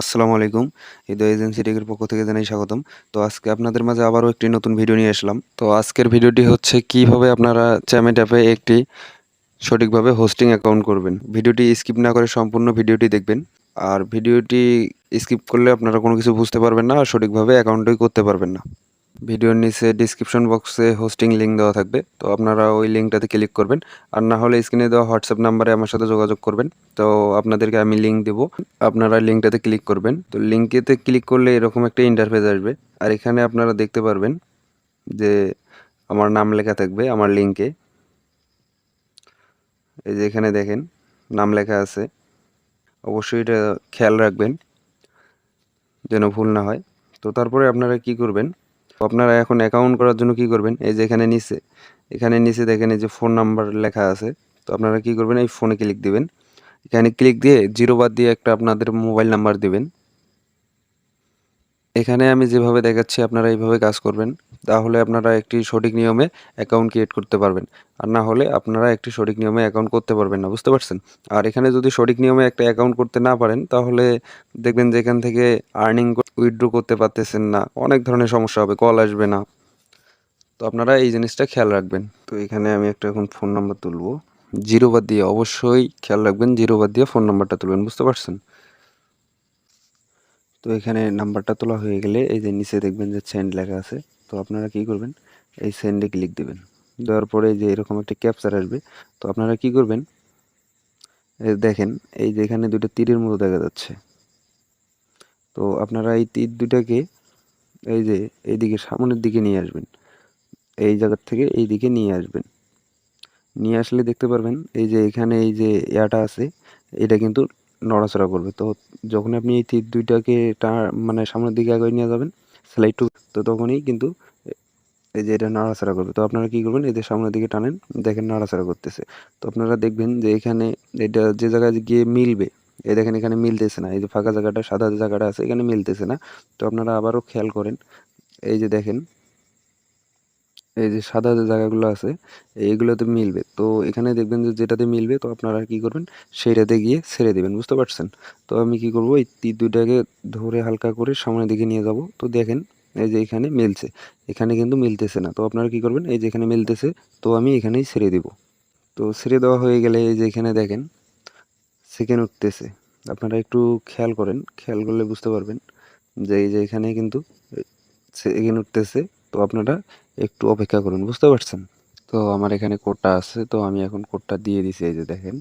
আসসালামু আলাইকুম। হৃদয় এজেন্সি টেকের পক্ষ থেকে জানাই স্বাগতম। তো আজকে আপনাদের মাঝে আবারও একটি নতুন ভিডিও নিয়ে আসলাম। তো আজকের ভিডিওটি হচ্ছে কীভাবে আপনারা চ্যামেট অ্যাপে একটি সঠিকভাবে হোস্টিং অ্যাকাউন্ট করবেন। ভিডিওটি স্কিপ না করে সম্পূর্ণ ভিডিওটি দেখবেন। আর ভিডিওটি স্কিপ করলে আপনারা কোনো কিছু বুঝতে পারবেন না আর সঠিকভাবে অ্যাকাউন্টই করতে পারবেন না। ভিডিওর নিচে ডিসক্রিপশন বক্সে হোস্টিং লিঙ্ক দেওয়া থাকবে, তো আপনারা ওই লিঙ্কটাতে ক্লিক করবেন। আর না হলে স্ক্রিনে দেওয়া হোয়াটসঅ্যাপ নাম্বারে আমার সাথে যোগাযোগ করবেন। তো আপনাদেরকে আমি লিঙ্ক দেবো। আপনারা লিঙ্কটাতে ক্লিক করবেন। তো লিঙ্কেতে ক্লিক করলে এরকম একটা ইন্টারফেস আসবে। আর এখানে আপনারা দেখতে পারবেন যে আমার নাম লেখা থাকবে আমার লিঙ্কে এই যে এখানে দেখেন, নাম লেখা আছে। অবশ্যই এটা খেয়াল রাখবেন, যেন ভুল না হয়। তো তারপরে আপনারা কি করবেন আপনারা এখন অ্যাকাউন্ট করার জন্য কি করবেন? এই যে এখানে নিচে এখানে নিচে দেখেন এই যে ফোন নাম্বার লেখা আছে। তো আপনারা কি করবেন? এই ফোনে ক্লিক দিবেন। এখানে ক্লিক দিয়ে জিরো বাদ দিয়ে একটা আপনাদের মোবাইল নাম্বার দিবেন। এখানে আমি যেভাবে দেখাচ্ছি, আপনারা এইভাবে কাজ করবেন। তাহলে আপনারা একটি সঠিক নিয়মে অ্যাকাউন্ট ক্রিয়েট করতে পারবেন। আর না হলে আপনারা একটি সঠিক নিয়মে অ্যাকাউন্ট করতে পারবেন না, বুঝতে পারছেন? আর এখানে যদি সঠিক নিয়মে একটা অ্যাকাউন্ট করতে না পারেন, তাহলে দেখবেন যে এখান থেকে আর্নিং উইথড্র করতে পারতেছেন না। অনেক ধরনের সমস্যা হবে কল আসবে না। তো আপনারা এই জিনিসটা খেয়াল রাখবেন। তো এখানে আমি একটা এখন ফোন নাম্বার তুলবো। জিরো বাদ দিয়ে অবশ্যই খেয়াল রাখবেন, জিরো বাদ দিয়ে ফোন নাম্বারটা তুলবেন, বুঝতে পারছেন? তো এখানে নাম্বারটা তোলা হয়ে গেলে এই যে নিচে দেখবেন যে সেন্ড লেখা আছে, তো আপনারা কি করবেন? এই সেন্ডে ক্লিক দিবেন। দেওয়ার পরে যে এরকম একটা ক্যাপচার আসবে, তো আপনারা কি করবেন? দেখেন, এই যে এখানে দুটো তীরের মতো দেখা যাচ্ছে। তো আপনারা এই তীর দুটাকে এই যে এইদিকে সামনের দিকে নিয়ে আসবেন। এই জায়গার থেকে এই দিকে নিয়ে আসবেন। নিয়ে আসলে দেখতে পারবেন, এই যে এখানে এই যে ইয়াটা আছে, এটা কিন্তু নড়াচড়া করবে। তো যখন আপনি এই তীর দুইটাকে টা মানে সামনের দিকে আগে নিয়ে যাবেন স্লাইড টু তো তখনই কিন্তু এই যে এটা নাড়াচাড়া করবে। তো আপনারা কী করবেন? এদের সামনের দিকে টানেন, দেখেন নাড়াচাড়া করতেছে। তো আপনারা দেখবেন যে এখানে এটা যে জায়গায় গিয়ে মিলবে, এই দেখেন এখানে মিলতেছে না। এই যে ফাঁকা জায়গাটা, সাদা জায়গাটা আছে, এখানে মিলতেছে না। তো আপনারা আবারও খেয়াল করেন। এই যে দেখেন এই যে সাদা যে জায়গাগুলো আছে, এইগুলোতে মিলবে। তো এখানে দেখবেন যে যেটাতে মিলবে, তো আপনারা কি করবেন, সেইটাতে গিয়ে ছেড়ে দেবেন, বুঝতে পারছেন? তো আমি কি করব, এই তীর দুইটাকে ধরে হালকা করে সামনের দিকে নিয়ে যাব। তো দেখেন, এই যে এখানে মিলছে। এখানে কিন্তু মিলতেছে না। তো আপনারা কি করবেন, এই যে এখানে মিলতেছে, তো আমি এখানেই ছেড়ে দিব। তো ছেড়ে দেওয়া হয়ে গেলে এই যে এখানে দেখেন সেকেন্ড উঠতেছে। আপনারা একটু খেয়াল করেন, খেয়াল করলে বুঝতে পারবেন যে এই যে এখানে কিন্তু সেকেন্ড উঠতেছে। তো আপনারা একটু অপেক্ষা করুন, বুঝতে পারছেন? তো আমার এখানে কোডটা আছে, তো আমি এখন কোডটা দিয়ে দিছি, এই যে দেখেন।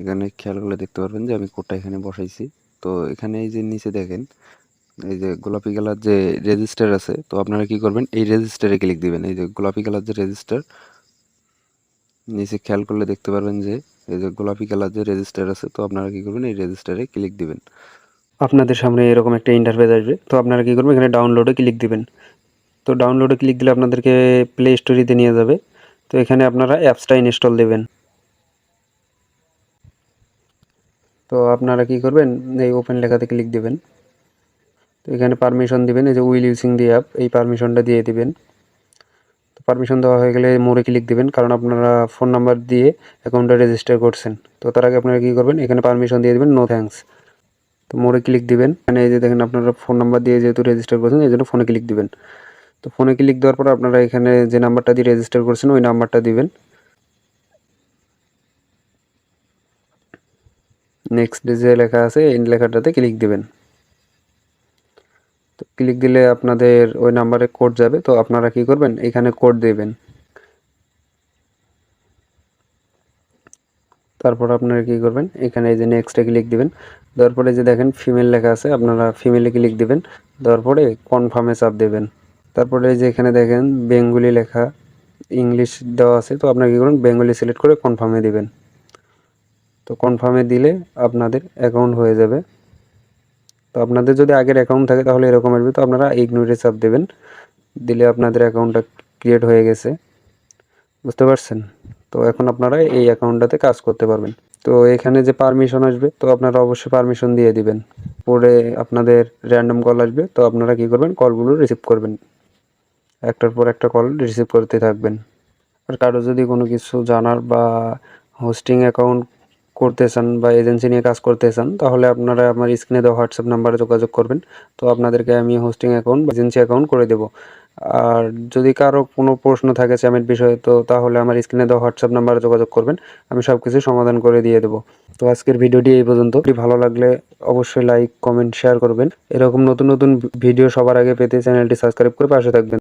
এখানে খেয়াল করলে দেখতে পারবেন যে আমি কোডটা এখানে বসাইছি। তো এখানে এই যে নিচে দেখেন, এই যে গোলাপি কালার যে রেজিস্টার আছে, তো আপনারা কি করবেন, এই রেজিস্টারে ক্লিক দিবেন। এই যে গোলাপি কালার যে রেজিস্টার, নিচে খেয়াল করলে দেখতে পারবেন যে, এই যে গোলাপি কালার যে রেজিস্টার আছে, তো আপনারা কি করবেন, এই রেজিস্টারে ক্লিক দিবেন। আপনাদের সামনে এরকম একটা ইন্টারফেস আসবে, তো আপনারা কি করবেন, এখানে ডাউনলোডে ক্লিক দিবেন। তো ডাউনলোডে ক্লিক দিলে আপনাদেরকে প্লে স্টোরিতে নিয়ে যাবে। তো এখানে আপনারা অ্যাপসটা ইনস্টল দেবেন। তো আপনারা কি করবেন? এই ওপেন লেখাতে ক্লিক দেবেন। তো এখানে পারমিশন দিবেন, এই যে উইল ইউজিং দি অ্যাপ এই পারমিশনটা দিয়ে দিবেন। তো পারমিশন দেওয়া হয়ে গেলে মোড়ে ক্লিক দিবেন, কারণ আপনারা ফোন নাম্বার দিয়ে অ্যাকাউন্টটা রেজিস্টার করছেন। তো তার আগে আপনারা কী করবেন? এখানে পারমিশন দিয়ে দেবেন নো থ্যাঙ্কস তো মোড়ে ক্লিক দিবেন। এখানে এই যে দেখেন, আপনারা ফোন নাম্বার দিয়ে যেহেতু রেজিস্টার করছেন, এই জন্য ফোনে ক্লিক দিবেন। তো ফোনে ক্লিক দেওয়ার পর আপনারা এখানে যে নাম্বারটা দিয়ে রেজিস্টার করছেন, ওই নাম্বারটা দিবেন। নেক্সট যে লেখা আছে, এই লেখাটাতে ক্লিক দিবেন। তো ক্লিক দিলে আপনাদের ওই নাম্বারে কোড যাবে। তো আপনারা কি করবেন? এখানে কোড দেবেন। তারপর আপনারা কি করবেন? এখানে এই যে নেক্সটে ক্লিক দিবেন। দেওয়ার পরে যে দেখেন ফিমেল লেখা আছে, আপনারা ফিমেলে ক্লিক দিবেন। দেওয়ার পরে কনফার্মে চাপ দেবেন। তারপরে এই যে এখানে দেখেন বেঙ্গলি লেখা, ইংলিশ দেওয়া আছে, তো আপনারা কী করুন, বেঙ্গলি সিলেক্ট করে কনফার্মে দিবেন। তো কনফার্মে দিলে আপনাদের অ্যাকাউন্ট হয়ে যাবে। তো আপনাদের যদি আগের অ্যাকাউন্ট থাকে তাহলে এরকম আসবে, তো আপনারা ইগনোরে চাপ দেবেন। দিলে আপনাদের অ্যাকাউন্টটা ক্রিয়েট হয়ে গেছে। বুঝতে পারছেন? তো এখন আপনারা এই অ্যাকাউন্টটাতে কাজ করতে পারবেন। তো এখানে যে পারমিশন আসবে, তো আপনারা অবশ্যই পারমিশন দিয়ে দিবেন। পরে আপনাদের র্যান্ডম কল আসবে, তো আপনারা কি করবেন? কলগুলো রিসিভ করবেন। একটার পর একটা কল রিসিভ করতে থাকবেন। আর কারও যদি কোনো কিছু জানার বা হোস্টিং অ্যাকাউন্ট করতে চান বা এজেন্সি নিয়ে কাজ করতে চান, তাহলে আপনারা আমার স্ক্রিনে দেওয়া হোয়াটসঅ্যাপ নাম্বারে যোগাযোগ করবেন। তো আপনাদেরকে আমি হোস্টিং অ্যাকাউন্ট বা এজেন্সি অ্যাকাউন্ট করে দেবো। আর যদি কারও কোনো প্রশ্ন থাকে চ্যামের বিষয়ে, তো তাহলে আমার স্ক্রিনে দেওয়া হোয়াটসঅ্যাপ নাম্বারে যোগাযোগ করবেন। আমি সব কিছু সমাধান করে দিয়ে দেবো। তো আজকের ভিডিওটি এই পর্যন্ত। ভালো লাগলে অবশ্যই লাইক কমেন্ট শেয়ার করবেন। এরকম নতুন নতুন ভিডিও সবার আগে পেতে চ্যানেলটি সাবস্ক্রাইব করে পাশে থাকবেন।